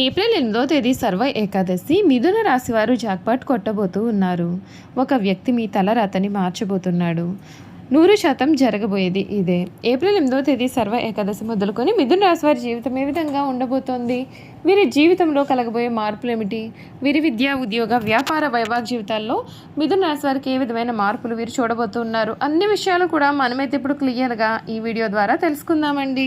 April ఎనిమిదో తేదీ సర్వ ఏకాదశి మిథున రాశి వారు జాక్పాట్ కొట్టబోతూ ఉన్నారు. ఒక వ్యక్తి మీ తలరాతని మార్చబోతున్నాడు. నూరు శాతం జరగబోయేది ఇదే. ఏప్రిల్ ఎనిమిదో తేదీ సర్వ ఏకాదశి మొదలుకొని మిథున రాశి వారి జీవితం ఏ విధంగా ఉండబోతోంది? వీరి జీవితంలో కలగబోయే మార్పులు ఏమిటి వీరి విద్యా ఉద్యోగ వ్యాపార వైవాహిక జీవితాల్లో మిథున రాశి వారికి ఏ విధమైన మార్పులు వీరు చూడబోతున్నారు? అన్ని విషయాలు కూడా మనమైతే ఇప్పుడు క్లియర్గా ఈ వీడియో ద్వారా తెలుసుకుందామండి.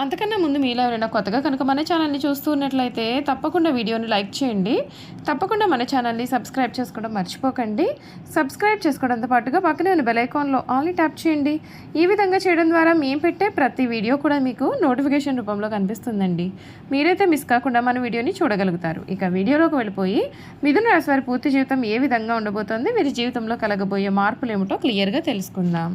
అంతకన్నా ముందు మీలో ఎవరైనా కొత్తగా కనుక మన ఛానల్ని చూస్తూ ఉన్నట్లయితే తప్పకుండా వీడియోని లైక్ చేయండి. తప్పకుండా మన ఛానల్ని సబ్స్క్రైబ్ చేసుకోవడం మర్చిపోకండి. సబ్స్క్రైబ్ చేసుకోవడంతో పాటుగా పక్కనే ఉన్న బెలైకాన్లో ఆల్ని ట్యాప్ చేయండి. ఈ విధంగా చేయడం ద్వారా మేము పెట్టే ప్రతి వీడియో కూడా మీకు నోటిఫికేషన్ రూపంలో కనిపిస్తుందండి. మీరైతే మిస్ కాకుండా మన వీడియోని చూడగలుగుతారు. ఇక వీడియోలోకి వెళ్ళిపోయి మిథున రాశి వారి పూర్తి జీవితం ఏ విధంగా ఉండబోతోంది వీరి జీవితంలో కలగబోయే మార్పులు ఏమిటో క్లియర్గా తెలుసుకుందాం.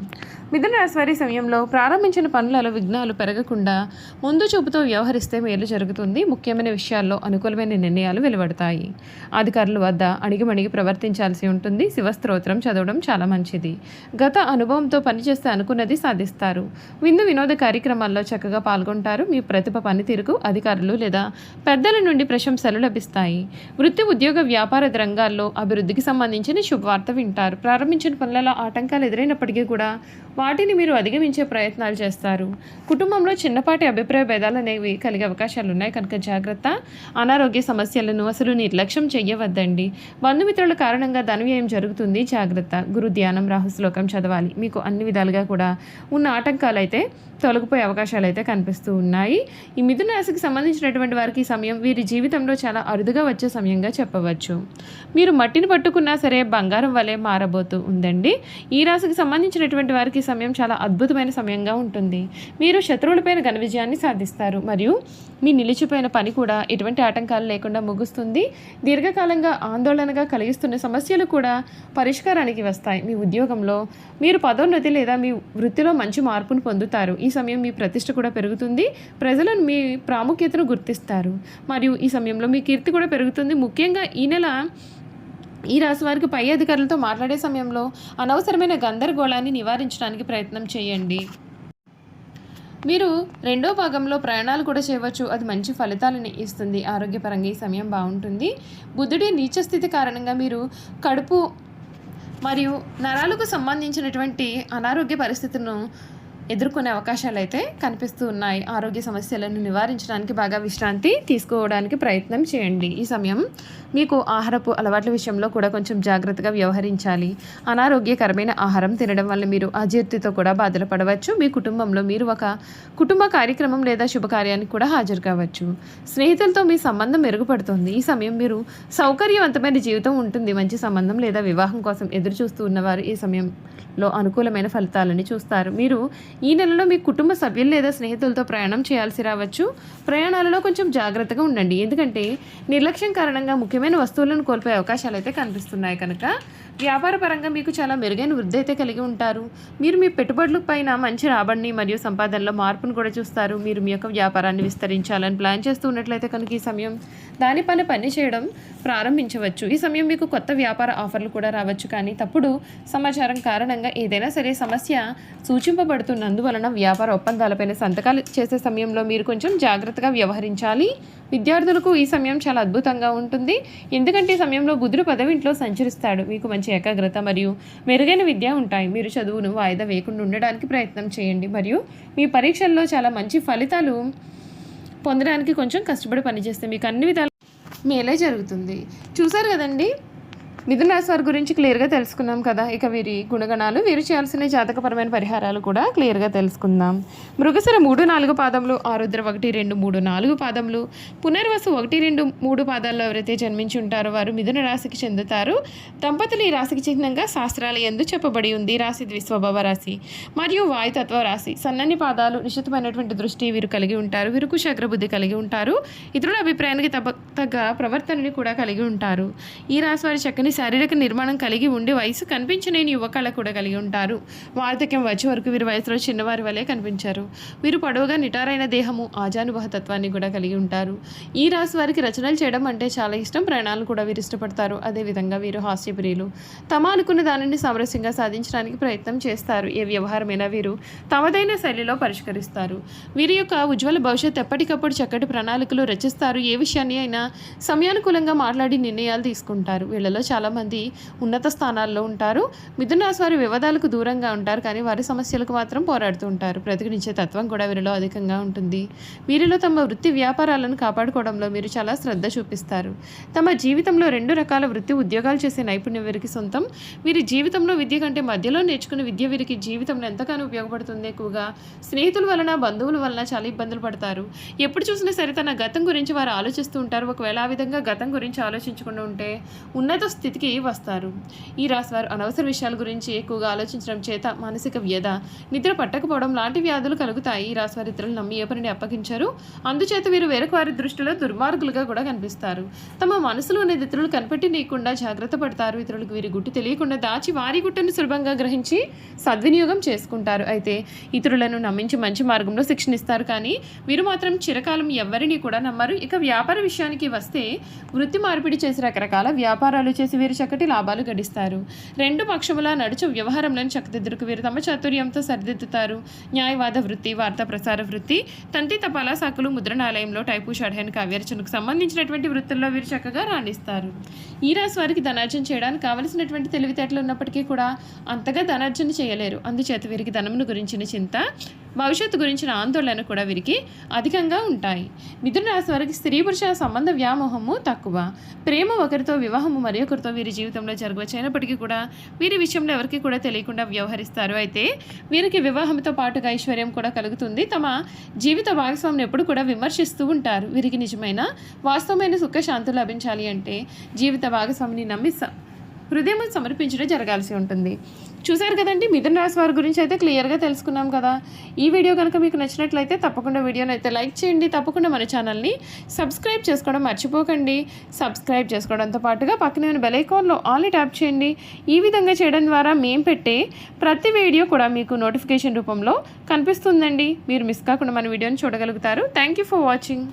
మిథున రాశి వారి సమయంలో ప్రారంభించిన పనులలో విఘ్నాలు పెరగకుండా ముందు చూపుతో వ్యవహరిస్తే మేలు జరుగుతుంది. ముఖ్యమైన విషయాల్లో అనుకూలమైన నిర్ణయాలు వెలువడతాయి. అధికారుల వద్ద అణిగిమణిగి ప్రవర్తించాల్సి ఉంటుంది. శివస్తోత్రం చదవడం చాలా మంచిది. గత అనుభవంతో పనిచేస్తే అనుకున్నది సాధిస్తారు. విందు వినోద కార్యక్రమాల్లో చక్కగా పాల్గొంటారు. మీ ప్రతిభ పనితీరుకు అధికారులు లేదా పెద్దల నుండి ప్రశంసలు లభిస్తాయి. వృత్తి ఉద్యోగ వ్యాపార రంగాల్లో అభివృద్ధికి సంబంధించిన శుభవార్త వింటారు. ప్రారంభించిన పనులలో ఆటంకాలు ఎదురైనప్పటికీ కూడా వాటిని మీరు అధిగమించే ప్రయత్నాలు చేస్తారు. కుటుంబంలో చిన్నపాటి అభిప్రాయ భేదాలు అనేవి కలిగే అవకాశాలు ఉన్నాయి. కనుక జాగ్రత్త. అనారోగ్య సమస్యలను అసలు నిర్లక్ష్యం చేయవద్దండి బంధుమిత్రుల కారణంగా ధనవ్యయం జరుగుతుంది. జాగ్రత్త. గురు ధ్యానం రాహుశ్లోకం చదవాలి. మీకు అన్ని విధాలుగా కూడా ఉన్న ఆటంకాలు అయితే తొలగిపోయే అవకాశాలు అయితే కనిపిస్తూ ఉన్నాయి. ఈ మిథున రాశికి సంబంధించినటువంటి వారికి సమయం వీరి జీవితంలో చాలా అరుదుగా వచ్చే సమయంగా చెప్పవచ్చు. మీరు మట్టిని పట్టుకున్నా సరే బంగారం వలె మారబోతూ ఉందండి. ఈ రాశికి సంబంధించినటువంటి వారికి సమయం చాలా అద్భుతమైన సమయంగా ఉంటుంది. మీరు శత్రువులపైన ఘన విజయాన్ని సాధిస్తారు. మరియు మీ నిలిచిపోయిన పని కూడా ఎటువంటి ఆటంకాలు లేకుండా ముగుస్తుంది. దీర్ఘకాలంగా ఆందోళనగా కలిగిస్తున్న సమస్యలు కూడా పరిష్కారానికి వస్తాయి. మీ ఉద్యోగంలో మీరు పదోన్నతి లేదా మీ వృత్తిలో మంచి మార్పును పొందుతారు. ఈ సమయం మీ ప్రతిష్ట కూడా పెరుగుతుంది. ప్రజలను మీ ప్రాముఖ్యతను గుర్తిస్తారు. మరియు ఈ సమయంలో మీ కీర్తి కూడా పెరుగుతుంది. ముఖ్యంగా ఈ నెల ఈ రాశి వారికి పై అధికారులతో మాట్లాడే సమయంలో అనవసరమైన గందరగోళాన్ని నివారించడానికి ప్రయత్నం చేయండి. మీరు రెండో భాగంలో ప్రయాణాలు కూడా చేయవచ్చు. అది మంచి ఫలితాలను ఇస్తుంది. ఆరోగ్యపరంగా ఈ సమయం బాగుంటుంది. బుద్ధుడి నీచ స్థితి కారణంగా మీరు కడుపు మరియు నరాలకు సంబంధించినటువంటి అనారోగ్య పరిస్థితులను ఎదుర్కొనే అవకాశాలు అయితే కనిపిస్తూ ఉన్నాయి. ఆరోగ్య సమస్యలను నివారించడానికి బాగా విశ్రాంతి తీసుకోవడానికి ప్రయత్నం చేయండి. ఈ సమయం మీకు ఆహారపు అలవాట్ల విషయంలో కూడా కొంచెం జాగ్రత్తగా వ్యవహరించాలి. అనారోగ్యకరమైన ఆహారం తినడం వల్ల మీరు అజీర్తితో కూడా బాధలు పడవచ్చు. మీ కుటుంబంలో మీరు ఒక కుటుంబ కార్యక్రమం లేదా శుభకార్యానికి కూడా హాజరు కావచ్చు. స్నేహితులతో మీ సంబంధం మెరుగుపడుతుంది. ఈ సమయం మీరు సౌకర్యవంతమైన జీవితం ఉంటుంది. మంచి సంబంధం లేదా వివాహం కోసం ఎదురు చూస్తూ ఉన్నవారు ఈ సమయంలో అనుకూలమైన ఫలితాలని చూస్తారు. మీరు ఈ నెలలో మీ కుటుంబ సభ్యులు లేదా స్నేహితులతో ప్రయాణం చేయాల్సి రావచ్చు. ప్రయాణాలలో కొంచెం జాగ్రత్తగా ఉండండి. ఎందుకంటే నిర్లక్ష్యం కారణంగా ముఖ్యమైన వస్తువులను కోల్పోయే అవకాశాలు అయితే కనిపిస్తున్నాయి కనుక వ్యాపార పరంగా మీకు చాలా మెరుగైన వృద్ధి అయితే కలిగి ఉంటారు. మీరు మీ పెట్టుబడుల పైన మంచి రాబడిని మరియు సంపాదనలో మార్పును కూడా చూస్తారు. మీరు మీ యొక్క వ్యాపారాన్ని విస్తరించాలని ప్లాన్ చేస్తూ ఉన్నట్లయితే కనుక ఈ సమయం దాని పని పని చేయడం ప్రారంభించవచ్చు. ఈ సమయం మీకు కొత్త వ్యాపార ఆఫర్లు కూడా రావచ్చు. కానీ తప్పుడు సమాచారం కారణంగా ఏదైనా సరే సమస్య సూచింపబడుతున్నందువలన వ్యాపార ఒప్పందాలపైన సంతకాలు చేసే సమయంలో మీరు కొంచెం జాగ్రత్తగా వ్యవహరించాలి. విద్యార్థులకు ఈ సమయం చాలా అద్భుతంగా ఉంటుంది. ఎందుకంటే ఈ సమయంలో బుధుడు పదవింట్లో సంచరిస్తాడు. మీకు మంచి మంచి ఏకాగ్రత మరియు మెరుగైన విద్య ఉంటాయి. మీరు చదువును వాయిదా వేయకుండా ఉండడానికి ప్రయత్నం చేయండి. మరియు మీ పరీక్షల్లో చాలా మంచి ఫలితాలు పొందడానికి కొంచెం కష్టపడి పనిచేస్తే మీకు అన్ని విధాలు మేలే జరుగుతుంది. చూసారు కదండి? మిథున రాశి వారి గురించి క్లియర్గా తెలుసుకున్నాం కదా. ఇక వీరి గుణగణాలు వీరు చేయాల్సిన జాతకపరమైన పరిహారాలు కూడా క్లియర్గా తెలుసుకుందాం. మృగసర మూడు నాలుగు పాదములు ఆరుద్ర ఒకటి రెండు మూడు నాలుగు పాదములు. పునర్వసు ఒకటి రెండు మూడు పాదాల్లో ఎవరైతే జన్మించి ఉంటారో వారు మిథున రాశికి చెందుతారు. దంపతులు ఈ రాశికి చిహ్నంగా శాస్త్రాల ఎందు చెప్పబడి ఉంది. రాశి ద్విస్వభావ రాశి మరియు వాయుతత్వ రాశి. సన్నని పాదాలు నిశ్చితమైనటువంటి దృష్టి వీరు కలిగి ఉంటారు. వీరు కుశాగ్రబుద్ధి కలిగి ఉంటారు. ఇతరుల అభిప్రాయానికి తగ్గ తగ్గ ప్రవర్తనని కూడా కలిగి ఉంటారు. ఈ రాశి వారి చక్కని శారీరక నిర్మాణం కలిగి ఉండి వయసు కనిపించలేని యువకళ కూడా కలిగి ఉంటారు. వార్ధక్యం వచ్చే వరకు వీరి వయసులో చిన్నవారి వలె కనిపించారు. వీరు పొడవుగా నిటారైన దేహము ఆజానుభవ తత్వాన్ని కూడా కలిగి ఉంటారు. ఈ రాశి వారికి రచనలు చేయడం అంటే చాలా ఇష్టం. ప్రయాణాలు కూడా వీరు ఇష్టపడతారు. అదేవిధంగా వీరు హాస్యప్రియులు. తమ అనుకున్న దానిని సామరస్యంగా సాధించడానికి ప్రయత్నం చేస్తారు. ఏ వ్యవహారమైనా వీరు తమదైన శైలిలో పరిష్కరిస్తారు. వీరి యొక్క ఉజ్వల భవిష్యత్ ఎప్పటికప్పుడు చక్కటి ప్రణాళికలు రచిస్తారు. ఏ విషయాన్ని అయినా సమయానుకూలంగా మాట్లాడి నిర్ణయాలు తీసుకుంటారు. వీళ్ళలో చాలా చాలామంది ఉన్నత స్థానాల్లో ఉంటారు. మిథున రాశి వారి వివాదాలకు దూరంగా ఉంటారు. కానీ వారి సమస్యలకు మాత్రం పోరాడుతూ ఉంటారు. ప్రతిఘటించే తత్వం కూడా వీరిలో అధికంగా ఉంటుంది. వీరిలో తమ వృత్తి వ్యాపారాలను కాపాడుకోవడంలో మీరు చాలా శ్రద్ధ చూపిస్తారు. తమ జీవితంలో రెండు రకాల వృత్తి ఉద్యోగాలు చేసే నైపుణ్యం వీరికి సొంతం. వీరి జీవితంలో విద్య కంటే మధ్యలో నేర్చుకున్న విద్య వీరికి జీవితంలో ఎంతగానో ఉపయోగపడుతుంది ఎక్కువగా. స్నేహితుల వలన బంధువుల వలన చాలా ఇబ్బందులు పడతారు. ఎప్పుడు చూసినా సరే తన గతం గురించి వారు ఆలోచిస్తూ ఉంటారు. ఒకవేళ ఆ విధంగా గతం గురించి ఆలోచించకుండా ఉంటే ఉన్నత స్థితి స్థితికి వస్తారు. ఈ రాశి వారు అనవసర విషయాల గురించి ఎక్కువగా ఆలోచించడం చేత మానసిక వ్యధ నిద్ర పట్టకపోవడం లాంటి వ్యాధులు కలుగుతాయి. ఈ రాశివారి ఇతరులు నమ్మి ఏ పనిని అప్పగించారు. అందుచేత వీరు వేరొక వారి దృష్టిలో దుర్మార్గులుగా కూడా కనిపిస్తారు. తమ మనసులో ఇతరులు కనిపెట్టి నీయకుండా జాగ్రత్త పడతారు. ఇతరులకు వీరి గుట్టు తెలియకుండా దాచి వారి గుట్టును సులభంగా గ్రహించి సద్వినియోగం చేసుకుంటారు. అయితే ఇతరులను నమ్మించి మంచి మార్గంలో శిక్షణ ఇస్తారు కానీ వీరు మాత్రం చిరకాలం ఎవరిని కూడా నమ్మరు. ఇక వ్యాపార విషయానికి వస్తే వృత్తి మార్పిడి చేసి రకరకాల వ్యాపారాలు చేసి వీరు చక్కటి లాభాలు గడిస్తారు. రెండు పక్షముల నడుచు వ్యవహారంలోని చక్కదిద్దరుకు వీరు తమ చాతుర్యంతో సరిదిద్దుతారు. న్యాయవాద వృత్తి వార్తా ప్రసార వృత్తి తంతి తపాలా శాఖలు ముద్రణాలయంలో టైపు షడ్హన్ కావ్యరచనకు సంబంధించినటువంటి వృత్తుల్లో వీరు చక్కగా రాణిస్తారు. ఈ రాశి వారికి ధనార్జన చేయడానికి కావలసినటువంటి తెలివితేటలు ఉన్నప్పటికీ కూడా అంతగా ధనార్జన చేయలేరు. అందుచేత వీరికి ధనమును గురించిన చింత భవిష్యత్తు గురించిన ఆందోళన కూడా వీరికి అధికంగా ఉంటాయి. మిథున రాశి వారికి స్త్రీ పురుష సంబంధ వ్యామోహము తక్కువ. ప్రేమ ఒకరితో వివాహము మరి ఒకరితో వీరి జీవితంలో జరగవచ్చు అయినప్పటికీ కూడా వీరి విషయంలో ఎవరికి కూడా తెలియకుండా వ్యవహరిస్తారు. అయితే వీరికి వివాహంతో పాటుగా ఐశ్వర్యం కూడా కలుగుతుంది. తమ జీవిత భాగస్వామిని ఎప్పుడు కూడా విమర్శిస్తూ ఉంటారు. వీరికి నిజమైన వాస్తవమైన సుఖశాంతి లభించాలి అంటే జీవిత భాగస్వామిని నమ్మి హృదయం సమర్పించడం జరగాల్సి ఉంటుంది. చూశారు కదండి మిథున రాశి వారి గురించి అయితే క్లియర్గా తెలుసుకున్నాం కదా. ఈ వీడియో కనుక మీకు నచ్చినట్లయితే తప్పకుండా వీడియోని అయితే లైక్ చేయండి తప్పకుండా మన ఛానల్ని సబ్స్క్రైబ్ చేసుకోవడం మర్చిపోకండి. సబ్స్క్రైబ్ చేసుకోవడంతో పాటుగా పక్కనే ఉన్న బెలైకాన్లో ఆల్ని ట్యాప్ చేయండి. ఈ విధంగా చేయడం ద్వారా మేము పెట్టే ప్రతి వీడియో కూడా మీకు నోటిఫికేషన్ రూపంలో కనిపిస్తుందండి. మీరు మిస్ కాకుండా మన వీడియోని చూడగలుగుతారు. Thank you for watching